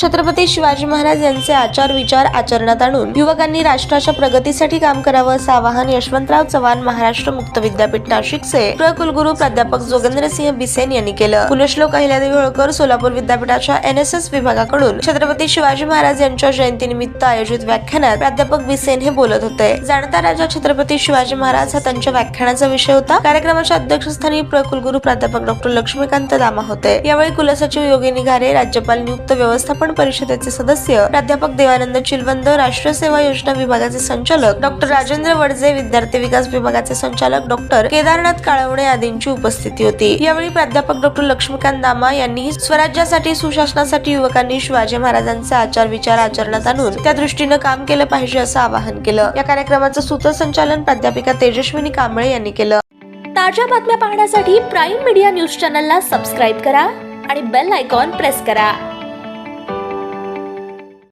छत्रपती शिवाजी महाराज यांचे आचार विचार आचरणात आणून युवकांनी राष्ट्राच्या प्रगतीसाठी काम करावं असं आवाहन यशवंतराव चव्हाण महाराष्ट्र मुक्त विद्यापीठ नाशिकचे कुलगुरू प्राध्यापक जोगेंद्रसिंह बिसेन यांनी केलं. कुलश्लोक अहिल्यादेवी होळकर सोलापूर विद्यापीठाच्या एन एस एस विभागाकडून छत्रपती शिवाजी महाराज यांच्या जयंतीनिमित्त आयोजित व्याख्यानात प्राध्यापक बिसेन हे बोलत होते. जाणता राजा छत्रपती शिवाजी महाराज हा त्यांच्या व्याख्यानाचा विषय होता. कार्यक्रमाच्या अध्यक्षस्थानी कुलगुरू प्राध्यापक डॉक्टर लक्ष्मीकांत दामा होते. यावेळी कुलसचिव योगिनी घारे राज्यपाल नियुक्त व्यवस्थापन परिषदेचे सदस्य प्राध्यापक देवानंद चिलवंद राष्ट्रीय सेवा योजना विभागाचे संचालक डॉक्टर राजेंद्र वडजे विद्यार्थी विकास विभागाचे संचालक डॉक्टर केदारनाथ काळवणे आदींची उपस्थिती होती. यावेळी प्राध्यापक डॉक्टर लक्ष्मीकांत दामा यांनी स्वराज्यासाठी सुशासनासाठी युवकांनी शिवाजी महाराजांचे आचार विचार आचरणात आणून त्या दृष्टीनं काम केलं पाहिजे असं आवाहन केलं. या कार्यक्रमाचं सूत्रसंचालन प्राध्यापिका तेजस्विनी कांबळे यांनी केलं. ताज्या बातम्या पाहण्यासाठी प्राईम मीडिया न्यूज चॅनलला सबस्क्राईब करा आणि बेल आयकॉन प्रेस करा.